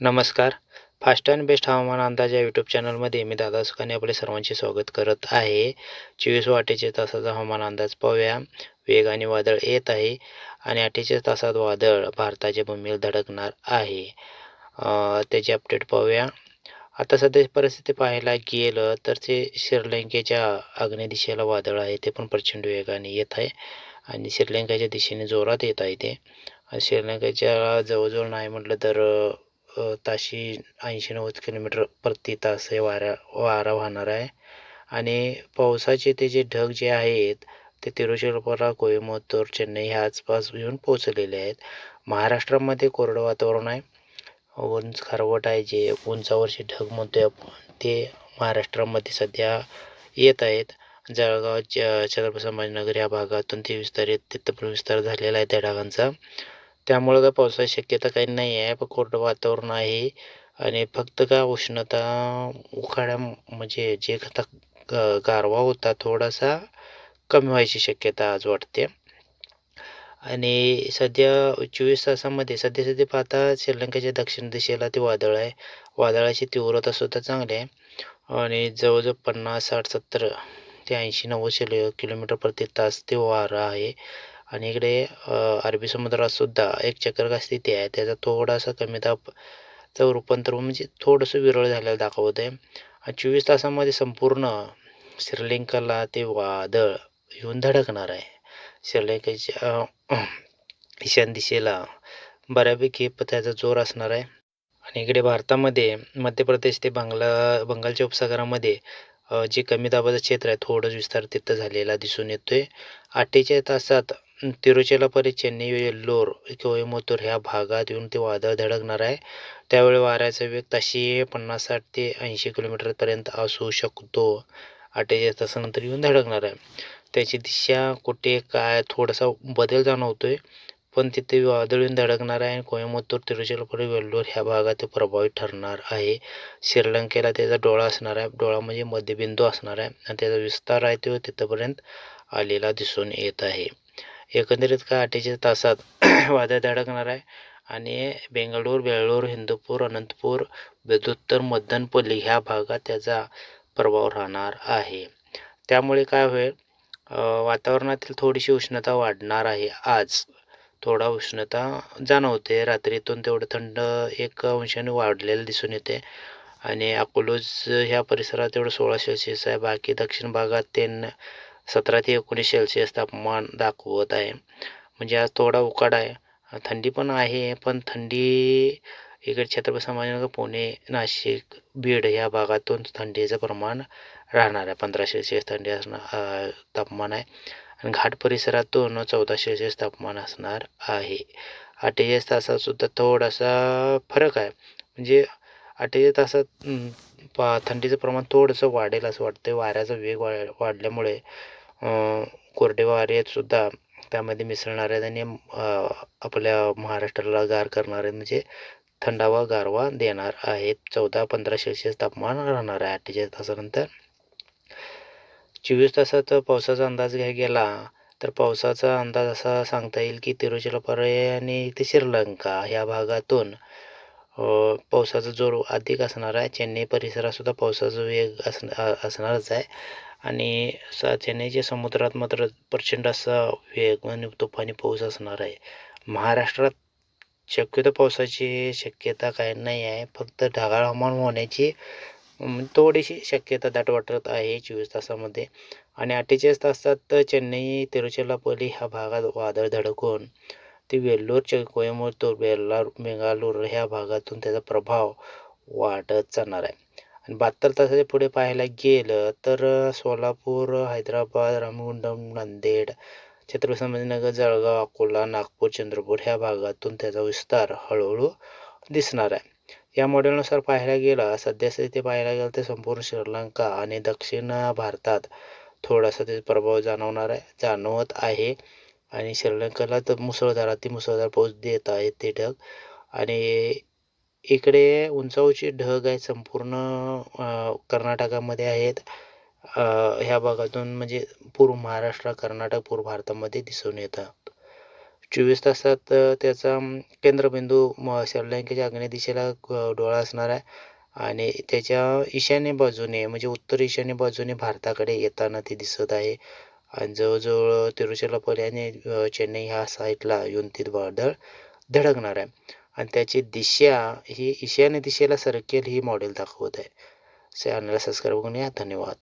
नमस्कार. Fast and best हवामान अंदाज या यूट्यूब चॅनलमध्ये मी दादा सुखाने आपले सर्वांचे स्वागत करत आहे. चोवीस वाटेचे तासाचा हवामान अंदाज पाहूया. वेगाने वादळ येत आहे आणि अठ्ठेचाळीस तासात वादळ भारताच्या भूमीवर धडकणार आहे. त्याची अपडेट पाहूया. आता सध्या परिस्थिती पाहायला गेलं तर ते श्रीलंकेच्या आग्नेय दिशेला वादळ आहे ते पण प्रचंड वेगाने येत आहे आणि श्रीलंकेच्या दिशेने जोरात येत आहे ते. श्रीलंकेच्या जवळजवळ नाही म्हटलं तर ताशी ऐंशी नव्वद किलोमीटर प्रति तास हे वारा वारा वाहणार आहे. आणि पावसाचे ते जे ढग जे आहेत ते तिरुचिरापल्ला कोईमतूर चेन्नई ह्या आसपास येऊन पोचलेले आहेत. महाराष्ट्रामध्ये कोरडं वातावरण आहे. उंच खारवट आहे जे उंचावरचे ढग म्हणतोय आपण ते महाराष्ट्रामध्ये सध्या येत आहेत. जळगाव च छत्रपती संभाजीनगर या भागातून ते विस्तारित तिथं पण विस्तार झालेला आहे त्या ढगांचा. त्यामुळं काय पावसाची शक्यता काही नाही आहे. पण कोरडं वातावरण आहे. आणि फक्त का उष्णता उखाड्या म्हणजे जे आता ग- गारवा होता थोडासा कमी व्हायची शक्यता आज वाटते. आणि सध्या चोवीस तासामध्ये सध्या सध्या पाहता श्रीलंकेच्या दक्षिण दिशेला ते वादळ आहे. वादळाची तीव्रता सुद्धा चांगली आहे. आणि जवळजवळ पन्नास साठ सत्तर ते ऐंशी नव्वद शिल किलोमीटर प्रति तास ते वारा आहे. आणि इकडे अरबी समुद्रातसुद्धा एक चक्रवात स्थिती आहे. त्याचा थोडासा कमी दाबचं रूपांतर म्हणजे थोडंसं विरळ झालेलं दाखवत आहे आणि चोवीस तासामध्ये संपूर्ण श्रीलंकाला ते वादळ येऊन धडकणार आहे. श्रीलंकेच्या ईशान दिशेला बऱ्यापैकी त्याचा जोर असणार आहे. आणि इकडे भारतामध्ये मध्य प्रदेश ते बांगला बंगालच्या उपसागरामध्ये जे कमी दाबाचं क्षेत्र आहे थोडं विस्तार तिथं झालेला दिसून येतोय. अठ्ठेचाळीस तासात तिरुचिरापल्ली चेन्नई वेल्लोर कोईमतूर ह्या भागात येऊन ते वादळ धडकणार आहे. त्यावेळी वाऱ्याचा वेग ताशी पन्नास साठ ते ऐंशी किलोमीटरपर्यंत असू शकतो. अठ्ठेचाळीस तासानंतर येऊन धडकणार आहे. त्याची दिशा कुठे काय थोडासा बदल जाणवतो आहे पण तिथे वादळ येऊन धडकणार आहे आणि कोइंबतूर तिरुचिरापल्ली वेल्लोर ह्या भागात ते प्रभावित ठरणार आहे. श्रीलंकेला त्याचा डोळा असणार आहे. डोळा म्हणजे मध्यबिंदू असणार आहे. आणि त्याचा विस्तार आहे तो तिथंपर्यंत आलेला दिसून येत आहे. एकंदरीत काय अठ्ठेचाळीस तासात वादळ धडकणार आहे? आणि बेंगळूर बेळूर हिंदूपूर अनंतपूर बेदुत्तर मदनपल्ली ह्या भागात त्याचा प्रभाव राहणार आहे. त्यामुळे काय होईल? वातावरणातील थोडीशी उष्णता वाढणार आहे आज. थोडा उष्णता जाणवते. रात्रीतून तेवढं थंड एक अंशाने वाढलेलं दिसून येते. आणि अकोलोज ह्या परिसरात तेवढं सोळा सेल्सिअस आहे. बाकी दक्षिण भागात ते सतरा ते एकोणीस सेल्सिअस तापमान दाखवत आहे. म्हणजे आज थोडा उकाडा आहे. थंडी पण आहे पण थंडी इकडे छत्रपती संभाजीनगर पुणे नाशिक बीड ह्या भागातून थंडीचं प्रमाण राहणार आहे. पंधरा सेल्सिअस थंडी असणार तापमान आहे. आणि घाट परिसरातून चौदा सेल्सिअस तापमान असणार आहे. अठ्ठेचाळीस तासातसुद्धा थोडासा फरक आहे. म्हणजे अठ्ठेचाळीस तासात पा थंडीचं प्रमाण थोडंसं वाढेल असं वाटतं वाऱ्याचा वेग वा वाढल्यामुळे कोरडे वारे सुद्धा त्यामध्ये मिसळणार आहेत आणि आपल्या महाराष्ट्राला गार करणार आहेत म्हणजे थंडावा गारवा देणार आहेत. चौदा पंधरा सेल्सिअस तापमान राहणार आहे अठ्ठेचाळीस तासानंतर. चोवीस तासात पावसाचा अंदाज घ्यायला गेला तर पावसाचा अंदाज असा सांगता येईल की तिरुचिरापल्ली आणि ते श्रीलंका ह्या भागातून पावसाचा जोर अधिक असणार आहे. चेन्नई परिसरातसुद्धा पावसाचा वेग असण असणारच आहे. आणि स चेन्नईच्या समुद्रात मात्र प्रचंड असा वेग आणि तुफानी पाऊस असणार आहे. महाराष्ट्रात शक्यतो पावसाची शक्यता काही नाही आहे. फक्त ढगाळ हवामान होण्याची थोडीशी शक्यता दाट वाटत आहे चोवीस तासामध्ये. आणि अठ्ठेचाळीस तासात चेन्नई तिरुचिरापल्ली ह्या भागात वादळ धडकून ते वेल्लोरच्या कोयंबतूर वेल्लोर बेल्लार बेंगालूर ह्या भागातून त्याचा प्रभाव वाढत जाणार आहे. आणि बहात्तर तासाच्या पुढे पाहायला गेलं तर सोलापूर हैदराबाद रामगुंडम नांदेड छत्रपती संभाजीनगर जळगाव अकोला नागपूर चंद्रपूर ह्या भागातून त्याचा विस्तार हळूहळू दिसणार आहे. या मॉडेलनुसार पाहायला गेला सध्यास्थिती पाहायला गेलं तर संपूर्ण श्रीलंका आणि दक्षिण भारतात थोडासा त्याचा प्रभाव जाणवणार आहे जाणवत आहे. आणि श्रीलंकेला तर मुसळधार अति मुसळधार पाऊस देत आहेत ते ढग. आणि इकडे उंचावचे ढग आहेत संपूर्ण कर्नाटकामध्ये आहेत. ह्या भागातून म्हणजे पूर्व महाराष्ट्र कर्नाटक पूर्व भारतामध्ये दिसून येतात चोवीस तासात त्याचा केंद्रबिंदू म श्रीलंकेच्या आग्नेय दिशेला डोळा असणार आहे. आणि त्याच्या ईशान्य बाजूने म्हणजे उत्तर ईशान्य बाजूने भारताकडे येताना ते दिसत आहे. आणि जवळजवळ तिरुचिरापल्ली आणि चेन्नई ह्या साईडला येऊन ते वादळ धडकणार आहे. आणि त्याची दिशा ही ईशान्य दिशेला सरकेल ही मॉडेल दाखवत आहे. चॅनलला सबस्क्राईब करून या धन्यवाद.